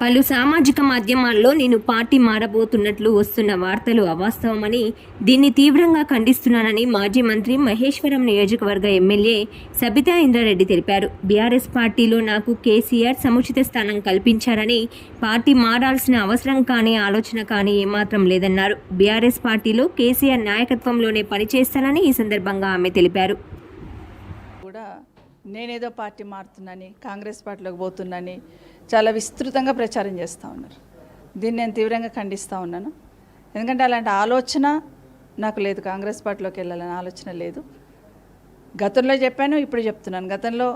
పలు సామాజిక మాధ్యమాల్లో నేను పార్టీ మారబోతున్నట్లు వస్తున్న వార్తలు అవాస్తవమని దీన్ని తీవ్రంగా ఖండిస్తున్నానని మాజీ మంత్రి మహేశ్వరం నియోజకవర్గ ఎమ్మెల్యే సబితా ఇంద్రారెడ్డి తెలిపారు. బీఆర్ఎస్ పార్టీలో నాకు కేసీఆర్ సముచిత స్థానం కల్పించారని పార్టీ మారాల్సిన అవసరం కానీ ఆలోచన కానీ ఏమాత్రం లేదన్నారు. బీఆర్ఎస్ పార్టీలో కేసీఆర్ నాయకత్వంలోనే పనిచేస్తానని ఈ సందర్భంగా ఆమె తెలిపారు. నేనేదో పార్టీ మారుతున్నాని కాంగ్రెస్ పార్టీలోకి పోతున్నాని చాలా విస్తృతంగా ప్రచారం చేస్తూ ఉన్నారు. దీన్ని నేను తీవ్రంగా ఖండిస్తూ ఉన్నాను. ఎందుకంటే అలాంటి ఆలోచన నాకు లేదు. కాంగ్రెస్ పార్టీలోకి వెళ్ళాలని ఆలోచన లేదు. గతంలో చెప్పాను ఇప్పుడు చెప్తున్నాను. గతంలో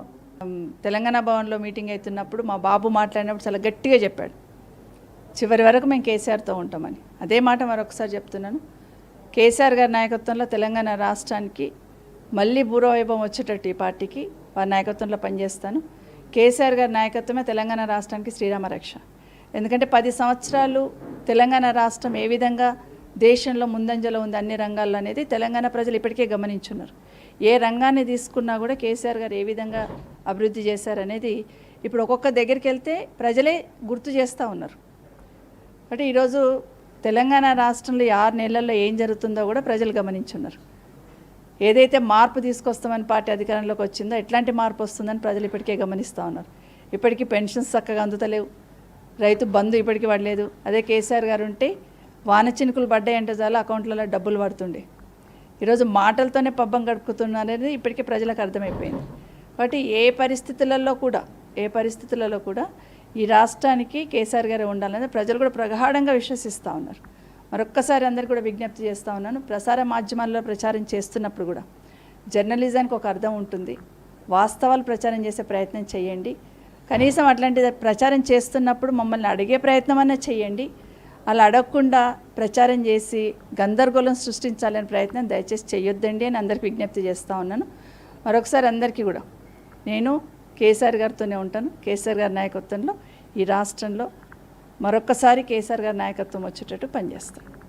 తెలంగాణ భవన్లో మీటింగ్ అవుతున్నప్పుడు మా బాబు మాట్లాడినప్పుడు చాలా గట్టిగా చెప్పాడు. చివరి వరకు మేము కేసీఆర్తో ఉంటామని. అదే మాట మరొకసారి చెప్తున్నాను. కేసీఆర్ గారి నాయకత్వంలో తెలంగాణ రాష్ట్రానికి మళ్ళీ భూరవైభవం వచ్చేటట్టు ఈ పార్టీకి వారి నాయకత్వంలో పనిచేస్తాను. కేసీఆర్ గారి నాయకత్వమే తెలంగాణ రాష్ట్రానికి శ్రీరామ రక్ష. ఎందుకంటే పది సంవత్సరాలు తెలంగాణ రాష్ట్రం ఏ విధంగా దేశంలో ముందంజలో ఉంది అన్ని రంగాల్లో అనేది తెలంగాణ ప్రజలు ఇప్పటికే గమనించున్నారు. ఏ రంగాన్ని తీసుకున్నా కూడా కేసీఆర్ గారు ఏ విధంగా అభివృద్ధి చేశారనేది ఇప్పుడు ఒక్కొక్క దగ్గరికి వెళ్తే ప్రజలే గుర్తు చేస్తూ ఉన్నారు. అంటే ఈరోజు తెలంగాణ రాష్ట్రంలో ఆరు నెలల్లో ఏం జరుగుతుందో కూడా ప్రజలు గమనించున్నారు. ఏదైతే మార్పు తీసుకొస్తామని పార్టీ అధికారంలోకి వచ్చిందో ఎట్లాంటి మార్పు వస్తుందని ప్రజలు ఇప్పటికే గమనిస్తూ ఉన్నారు. ఇప్పటికీ పెన్షన్స్ చక్కగా అందుతలేవు. రైతు బంధు ఇప్పటికీ పడలేదు అదే కేసీఆర్ గారు ఉంటే వాన చినుకులు పడ్డాయంటే చాలా అకౌంట్లలో డబ్బులు పడుతుండే. ఈరోజు మాటలతోనే పబ్బం గడుపుతున్నారనేది ఇప్పటికే ప్రజలకు అర్థమైపోయింది. కాబట్టి ఏ పరిస్థితులలో కూడా ఏ పరిస్థితులలో కూడా ఈ రాష్ట్రానికి కేసీఆర్ గారే ఉండాలనేది ప్రజలు కూడా ప్రగాఢంగా విశ్వసిస్తూ ఉన్నారు. మరొక్కసారి అందరికీ కూడా విజ్ఞప్తి చేస్తూ ఉన్నాను. ప్రసార మాధ్యమాల్లో ప్రచారం చేస్తున్నప్పుడు కూడా జర్నలిజానికి ఒక అర్థం ఉంటుంది. వాస్తవాలు ప్రచారం చేసే ప్రయత్నం చేయండి. కనీసం అట్లాంటి ప్రచారం చేస్తున్నప్పుడు మమ్మల్ని అడిగే ప్రయత్నం అన్నా చేయండి. అలా అడగకుండా ప్రచారం చేసి గందరగోళం సృష్టించాలనే ప్రయత్నం దయచేసి చేయొద్దండి అని అందరికి విజ్ఞప్తి చేస్తూ ఉన్నాను. మరొకసారి అందరికీ కూడా నేను కేసీఆర్ గారితోనే ఉంటాను. కేసీఆర్ గారి నాయకత్వంలో ఈ రాష్ట్రంలో మరొక్కసారి కేసీఆర్ గారి నాయకత్వం వచ్చేటట్టు పనిచేస్తాను